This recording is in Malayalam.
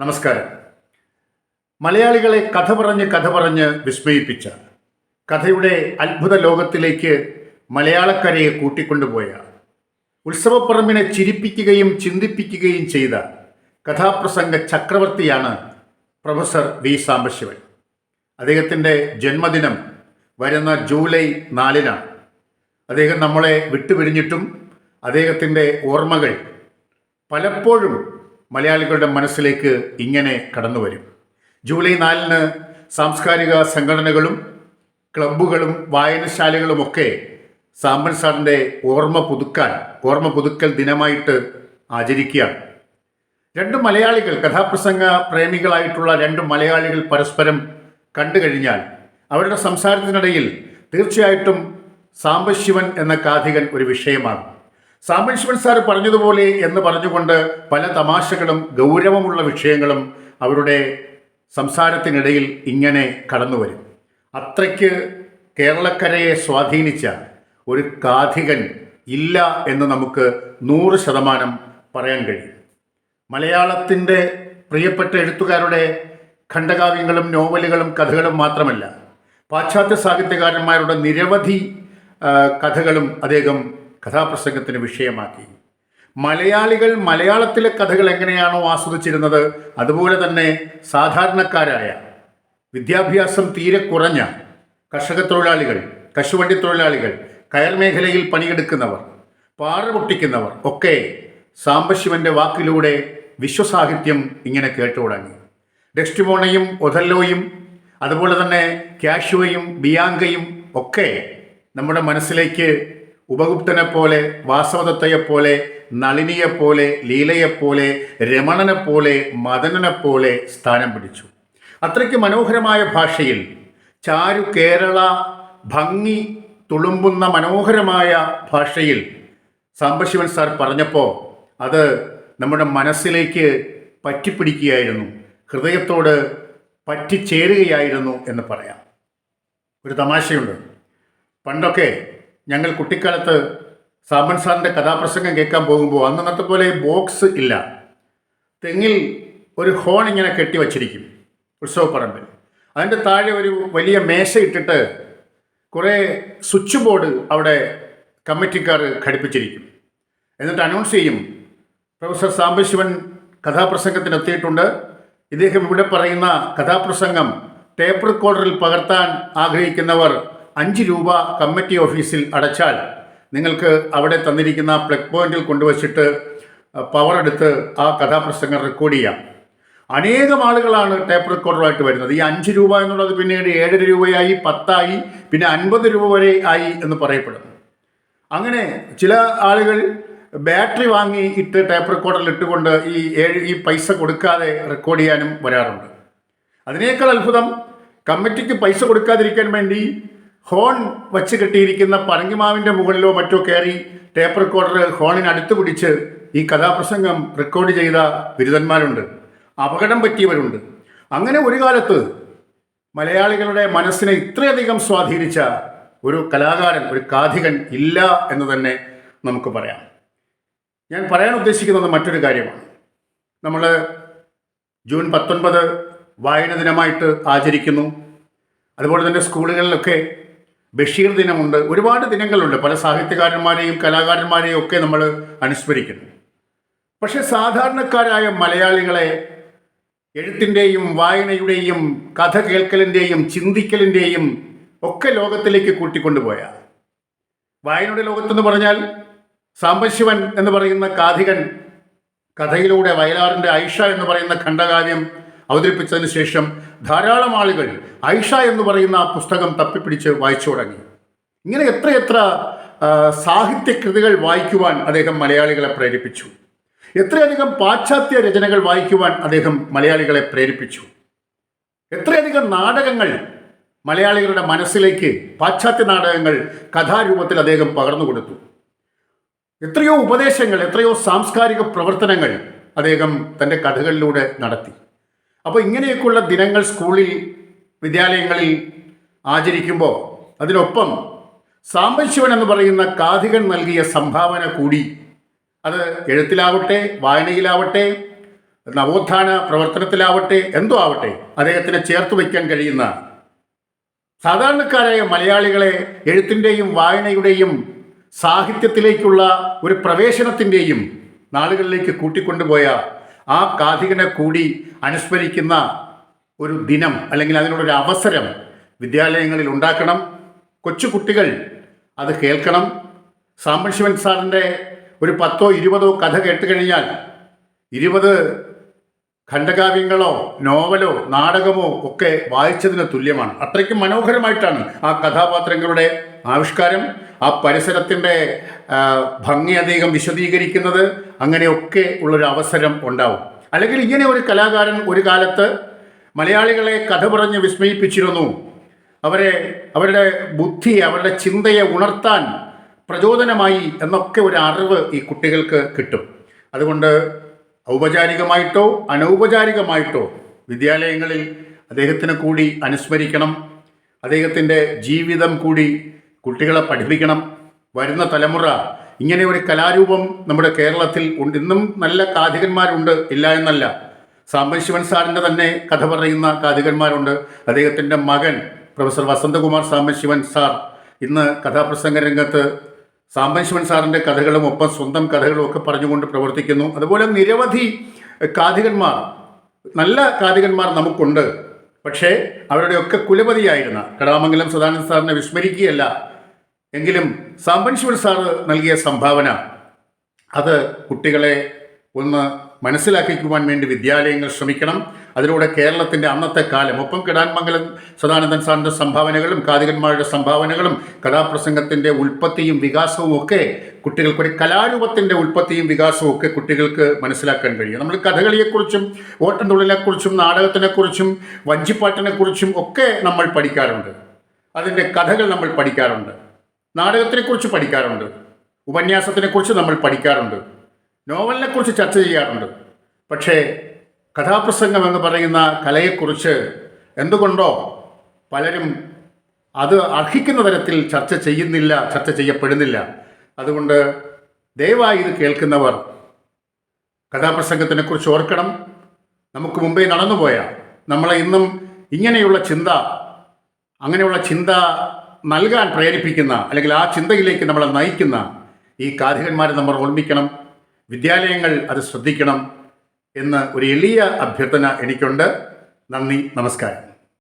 നമസ്കാരം. മലയാളികളെ കഥ പറഞ്ഞ് കഥ പറഞ്ഞ് വിസ്മയിപ്പിച്ച കഥയുടെ അത്ഭുത ലോകത്തിലേക്ക് മലയാളക്കരയെ കൂട്ടിക്കൊണ്ടുപോയ ഉത്സവപ്പറമ്പിനെ ചിരിപ്പിക്കുകയും ചിന്തിപ്പിക്കുകയും ചെയ്ത കഥാപ്രസംഗ ചക്രവർത്തിയാണ് പ്രൊഫസർ വി സാംബശിവൻ. അദ്ദേഹത്തിന്റെ ജന്മദിനം വരുന്ന ജൂലൈ നാലിനാണ്. അദ്ദേഹം നമ്മളെ വിട്ടുപിരിഞ്ഞിട്ടും അദ്ദേഹത്തിന്റെ ഓർമ്മകൾ പലപ്പോഴും മലയാളികളുടെ മനസ്സിലേക്ക് ഇങ്ങനെ കടന്നു വരും ജൂലൈ നാലിന് സാംസ്കാരിക സംഘടനകളും ക്ലബ്ബുകളും വായനശാലകളുമൊക്കെ സാമ്പൻ സാറിന്റെ ഓർമ്മ പുതുക്കാൻ ഓർമ്മ പുതുക്കൽ ദിനമായിട്ട് ആചരിക്കുകയാണ്. രണ്ട് മലയാളികൾ കഥാപ്രസംഗ പ്രേമികളായിട്ടുള്ള രണ്ട് മലയാളികൾ പരസ്പരം കണ്ടു കഴിഞ്ഞാൽ അവരുടെ സംസാരത്തിനിടയിൽ തീർച്ചയായിട്ടും സാംബശിവൻ എന്ന കാഥികൻ ഒരു വിഷയമാകും. സാമ്പൻ ശിവൻ സാർ പറഞ്ഞതുപോലെ എന്ന് പറഞ്ഞുകൊണ്ട് പല തമാശകളും ഗൗരവമുള്ള വിഷയങ്ങളും അവരുടെ സംസാരത്തിനിടയിൽ ഇങ്ങനെ കടന്നു വരും. അത്രയ്ക്ക് കേരളക്കരയെ സ്വാധീനിച്ച ഒരു കാഥികൻ ഇല്ല എന്ന് നമുക്ക് നൂറ് ശതമാനം പറയാൻ കഴിയും. മലയാളത്തിന്റെ പ്രിയപ്പെട്ട എഴുത്തുകാരുടെ ഖണ്ഡകാവ്യങ്ങളും നോവലുകളും കഥകളും മാത്രമല്ല പാശ്ചാത്യ സാഹിത്യകാരന്മാരുടെ നിരവധി കഥകളും അദ്ദേഹം കഥാപ്രസംഗത്തിന് വിഷയമാക്കി. മലയാളികൾ മലയാളത്തിലെ കഥകൾ എങ്ങനെയാണോ ആസ്വദിച്ചിരുന്നത് അതുപോലെ തന്നെ സാധാരണക്കാരായ വിദ്യാഭ്യാസം തീരെ കുറഞ്ഞ കർഷക തൊഴിലാളികൾ കശുവണ്ടി തൊഴിലാളികൾ കയർ മേഖലയിൽ പണിയെടുക്കുന്നവർ പാറ പൊട്ടിക്കുന്നവർ ഒക്കെ സാംബശിവന്റെ വാക്കിലൂടെ വിശ്വസാഹിത്യം ഇങ്ങനെ കേട്ടു തുടങ്ങി ഡെസ്റ്റിമോണയും ഒഥല്ലോയും അതുപോലെ തന്നെ കാഷുവയും ബിയാങ്കയും ഒക്കെ നമ്മുടെ മനസ്സിലേക്ക് ഉപഗുപ്തനെ പോലെ വാസവദത്തയെപ്പോലെ നളിനിയെപ്പോലെ ലീലയെപ്പോലെ രമണനെപ്പോലെ മദനനെപ്പോലെ സ്ഥാനം പിടിച്ചു. അത്രയ്ക്ക് മനോഹരമായ ഭാഷയിൽ ചാരു കേരള ഭംഗി തുളുമ്പുന്ന മനോഹരമായ ഭാഷയിൽ സാംബശിവൻ സാർ പറഞ്ഞപ്പോൾ അത് നമ്മുടെ മനസ്സിലേക്ക് പറ്റിപ്പിടിക്കുകയായിരുന്നു. ഹൃദയത്തോട് പറ്റിച്ചേരുകയായിരുന്നു എന്ന് പറയാം. ഒരു തമാശയുണ്ട്. പണ്ടൊക്കെ ഞങ്ങൾ കുട്ടിക്കാലത്ത് സാമൻ സാറിന്റെ കഥാപ്രസംഗം കേൾക്കാൻ പോകുമ്പോൾ അന്നത്തെ പോലെ ബോക്സ് ഇല്ല. തെങ്ങിൽ ഒരു ഹോൺ ഇങ്ങനെ കെട്ടി വച്ചിരിക്കും ഉത്സവപ്പറമ്പിൽ. അതിന്റെ താഴെ ഒരു വലിയ മേശ ഇട്ടിട്ട് കുറേ സ്വിച്ച് ബോർഡ് അവിടെ കമ്മിറ്റിക്കാർ ഘടിപ്പിച്ചിരിക്കും. എന്നിട്ട് അനൗൺസ് ചെയ്യും പ്രൊഫസർ സാംബശിവൻ കഥാപ്രസംഗത്തിന് എത്തിയിട്ടുണ്ട്. ഇദ്ദേഹം ഇവിടെ പറയുന്ന കഥാപ്രസംഗം ടേപ്പ് റെക്കോർഡറിൽ പകർത്താൻ ആഗ്രഹിക്കുന്നവർ അഞ്ച് രൂപ കമ്മിറ്റി ഓഫീസിൽ അടച്ചാൽ നിങ്ങൾക്ക് അവിടെ തന്നിരിക്കുന്ന പ്ലഗ് പോയിന്റിൽ കൊണ്ടുവച്ചിട്ട് പവർ എടുത്ത് ആ കഥാപ്രസംഗം റെക്കോർഡ് ചെയ്യാം. അനേകം ആളുകളാണ് ടേപ്പ് റെക്കോർഡറുമായിട്ട് വരുന്നത്. ഈ അഞ്ച് രൂപ എന്നുള്ളത് പിന്നീട് ഏഴര രൂപയായി പത്തായി പിന്നെ അൻപത് രൂപ വരെ ആയി എന്ന് പറയപ്പെടുന്നു അങ്ങനെ ചില ആളുകൾ ബാറ്ററി വാങ്ങി ഇട്ട് ടേപ്പ് റെക്കോർഡറിൽ ഇട്ടുകൊണ്ട് ഈ ഏഴ് ഈ പൈസ കൊടുക്കാതെ റെക്കോർഡ് ചെയ്യാനും വരാറുണ്ട്. അതിനേക്കാൾ അത്ഭുതം കമ്മിറ്റിക്ക് പൈസ കൊടുക്കാതിരിക്കാൻ വേണ്ടി ഹോൺ വച്ച് കെട്ടിയിരിക്കുന്ന പറങ്കിമാവിന്റെ മുകളിലോ മറ്റോ കയറി ടേപ്പ് റെക്കോർഡർ ഹോണിന് അടുത്ത് പിടിച്ച് ഈ കഥാപ്രസംഗം റെക്കോർഡ് ചെയ്ത ബിരുദന്മാരുണ്ട്. അപകടം പറ്റിയവരുണ്ട്. അങ്ങനെ ഒരു കാലത്ത് മലയാളികളുടെ മനസ്സിനെ ഇത്രയധികം സ്വാധീനിച്ച ഒരു കലാകാരൻ ഒരു കാഥികൻ ഇല്ല എന്ന് തന്നെ നമുക്ക് പറയാം. ഞാൻ പറയാൻ ഉദ്ദേശിക്കുന്നത് മറ്റൊരു കാര്യമാണ്. നമ്മൾ ജൂൺ പത്തൊൻപത് വായന ദിനമായിട്ട് ആചരിക്കുന്നു. അതുപോലെ തന്നെ സ്കൂളുകളിലൊക്കെ ബഷീർ ദിനമുണ്ട്. ഒരുപാട് ദിനങ്ങളുണ്ട്. പല സാഹിത്യകാരന്മാരെയും കലാകാരന്മാരെയും ഒക്കെ നമ്മൾ അനുസ്മരിക്കുന്നു. പക്ഷെ സാധാരണക്കാരായ മലയാളികളെ എഴുത്തിന്റെയും വായനയുടെയും കഥ കേൾക്കലിന്റെയും ചിന്തിക്കലിന്റെയും ഒക്കെ ലോകത്തിലേക്ക് കൂട്ടിക്കൊണ്ടുപോയ. വായനയുടെ ലോകത്തെന്ന് പറഞ്ഞാൽ സാംബശിവൻ എന്ന് പറയുന്ന കാഥികൻ കഥയിലൂടെ വയലാറിന്റെ ഐഷ എന്ന് പറയുന്ന ഖണ്ഡകാവ്യം അവതരിപ്പിച്ചതിന് ശേഷം ധാരാളം ആളുകൾ ഐഷ എന്ന് പറയുന്ന ആ പുസ്തകം തപ്പിപ്പിടിച്ച് വായിച്ചു തുടങ്ങി. ഇങ്ങനെ എത്രയെത്ര സാഹിത്യകൃതികൾ വായിക്കുവാൻ അദ്ദേഹം മലയാളികളെ പ്രേരിപ്പിച്ചു. എത്രയധികം പാശ്ചാത്യ രചനകൾ വായിക്കുവാൻ അദ്ദേഹം മലയാളികളെ പ്രേരിപ്പിച്ചു. എത്രയധികം നാടകങ്ങൾ മലയാളികളുടെ മനസ്സിലേക്ക് പാശ്ചാത്യ നാടകങ്ങൾ കഥാരൂപത്തിൽ അദ്ദേഹം പകർന്നു കൊടുത്തു. എത്രയോ ഉപദേശങ്ങൾ എത്രയോ സാംസ്കാരിക പ്രവർത്തനങ്ങൾ അദ്ദേഹം തന്റെ കഥകളിലൂടെ നടത്തി. അപ്പോൾ ഇങ്ങനെയൊക്കെയുള്ള ദിനങ്ങൾ സ്കൂളിൽ വിദ്യാലയങ്ങളിൽ ആചരിക്കുമ്പോൾ അതിനൊപ്പം സാംബശിവൻ എന്ന് പറയുന്ന കാഥികൻ നൽകിയ സംഭാവന കൂടി അത് എഴുത്തിലാവട്ടെ വായനയിലാവട്ടെ നവോത്ഥാന പ്രവർത്തനത്തിലാവട്ടെ എന്തോ ആവട്ടെ അദ്ദേഹത്തിനെ ചേർത്ത് വയ്ക്കാൻ കഴിയുന്ന സാധാരണക്കാരായ മലയാളികളെ എഴുത്തിന്റെയും വായനയുടെയും സാഹിത്യത്തിലേക്കുള്ള ഒരു പ്രവേശനത്തിന്റെയും നാളുകളിലേക്ക് കൂട്ടിക്കൊണ്ടുപോയ ആ കാഥികനെ കൂടി അനുസ്മരിക്കുന്ന ഒരു ദിനം അല്ലെങ്കിൽ അതിനുള്ളൊരു അവസരം വിദ്യാലയങ്ങളിൽ ഉണ്ടാക്കണം. കൊച്ചുകുട്ടികൾ അത് കേൾക്കണം. സാമ്പൻ ശിവൻ സാറിന്റെ ഒരു പത്തോ ഇരുപതോ കഥ കേട്ട് കഴിഞ്ഞാൽ ഇരുപത് ഖണ്ഡകാവ്യങ്ങളോ നോവലോ നാടകമോ ഒക്കെ വായിച്ചതിന് തുല്യമാണ്. അത്രയ്ക്കും മനോഹരമായിട്ടാണ് ആ കഥാപാത്രങ്ങളുടെ ആവിഷ്കാരം ആ പരിസരത്തിന്റെ ഭംഗി അധികം വിശദീകരിക്കുന്നത് അങ്ങനെയൊക്കെ ഉള്ളൊരു അവസരം ഉണ്ടാവും. അല്ലെങ്കിൽ ഇങ്ങനെ ഒരു കലാകാരൻ ഒരു കാലത്ത് മലയാളികളെ കഥ പറഞ്ഞ് വിസ്മയിപ്പിച്ചിരുന്നു. അവരെ അവരുടെ ബുദ്ധി അവരുടെ ചിന്തയെ ഉണർത്താൻ പ്രചോദനമായി എന്നൊക്കെ ഒരു അറിവ് ഈ കുട്ടികൾക്ക് കിട്ടും. അതുകൊണ്ട് ഔപചാരികമായിട്ടോ അനൗപചാരികമായിട്ടോ വിദ്യാലയങ്ങളിൽ അദ്ദേഹത്തിനെ കൂടി അനുസ്മരിക്കണം. അദ്ദേഹത്തിന്റെ ജീവിതം കൂടി കുട്ടികളെ പഠിപ്പിക്കണം. വരുന്ന തലമുറ ഇങ്ങനെ ഒരു കലാരൂപം നമ്മുടെ കേരളത്തിൽ ഉണ്ട്. ഇന്നും നല്ല കാഥികന്മാരുണ്ട് ഇല്ല എന്നല്ല. സാമ്പൽ ശിവൻ സാറിന്റെ തന്നെ കഥ പറയുന്ന കാഥികന്മാരുണ്ട് അദ്ദേഹത്തിന്റെ മകൻ പ്രൊഫസർ വസന്തകുമാർ സാമ്പൽ ശിവൻ സാർ. ഇന്ന് കഥാപ്രസംഗ രംഗത്ത് സാമ്പൻ ശിവൻ സാറിന്റെ കഥകളും ഒപ്പം സ്വന്തം കഥകളും ഒക്കെ പറഞ്ഞുകൊണ്ട് പ്രവർത്തിക്കുന്നു. അതുപോലെ നിരവധി കാഥികന്മാർ നല്ല കാഥികന്മാർ നമുക്കുണ്ട്. പക്ഷേ അവരുടെയൊക്കെ കുലപതിയായിരുന്ന കടാമംഗലം സദാനന്ദ സാറിനെ വിസ്മരിക്കുകയല്ല. എങ്കിലും സാമ്പൻ ശിവൻ സാറ് നൽകിയ സംഭാവന അത് കുട്ടികളെ ഒന്ന് മനസ്സിലാക്കിക്കുവാൻ വേണ്ടി വിദ്യാലയങ്ങൾ ശ്രമിക്കണം. അതിലൂടെ കേരളത്തിന്റെ അന്നത്തെ കാലം ഒപ്പം കിടാൻമംഗലം സദാനന്ദൻ സാറിന്റെ സംഭാവനകളും കാതികന്മാരുടെ സംഭാവനകളും കഥാപ്രസംഗത്തിന്റെ ഉൽപ്പത്തിയും വികാസവും ഒക്കെ കുട്ടികൾക്ക് ഒരു കലാരൂപത്തിന്റെ ഉൽപ്പത്തിയും വികാസവും ഒക്കെ കുട്ടികൾക്ക് മനസ്സിലാക്കാൻ കഴിയും. നമ്മൾ കഥകളിയെക്കുറിച്ചും ഓട്ടംതുള്ളിനെക്കുറിച്ചും നാടകത്തിനെക്കുറിച്ചും വഞ്ചിപ്പാട്ടിനെക്കുറിച്ചും ഒക്കെ നമ്മൾ പഠിക്കാറുണ്ട്. അതിന്റെ കഥകൾ നമ്മൾ പഠിക്കാറുണ്ട്. നാടകത്തിനെക്കുറിച്ച് പഠിക്കാറുണ്ട്. ഉപന്യാസത്തിനെക്കുറിച്ച് നമ്മൾ പഠിക്കാറുണ്ട്. നോവലിനെക്കുറിച്ച് ചർച്ച ചെയ്യാറുണ്ട്. പക്ഷേ കഥാപ്രസംഗം എന്ന് പറയുന്ന കലയെക്കുറിച്ച് എന്തുകൊണ്ടോ പലരും അത് അർഹിക്കുന്ന തരത്തിൽ ചർച്ച ചെയ്യുന്നില്ല ചർച്ച ചെയ്യപ്പെടുന്നില്ല. അതുകൊണ്ട് ദയവായി ഇത് കേൾക്കുന്നവർ കഥാപ്രസംഗത്തിനെക്കുറിച്ച് ഓർക്കണം. നമുക്ക് മുമ്പേ നടന്നുപോയ നമ്മളെ ഇന്നും ഇങ്ങനെയുള്ള ചിന്ത അങ്ങനെയുള്ള ചിന്ത നൽകാൻ പ്രേരിപ്പിക്കുന്ന അല്ലെങ്കിൽ ആ ചിന്തയിലേക്ക് നമ്മളെ നയിക്കുന്ന ഈ കാഥികന്മാരെ നമ്മൾ ഓർമ്മിക്കണം. വിദ്യാലയങ്ങൾ അത് ശ്രദ്ധിക്കണം എന്ന് ഒരു എളിയ അഭ്യർത്ഥന എനിക്കുണ്ട്. നന്ദി നമസ്കാരം.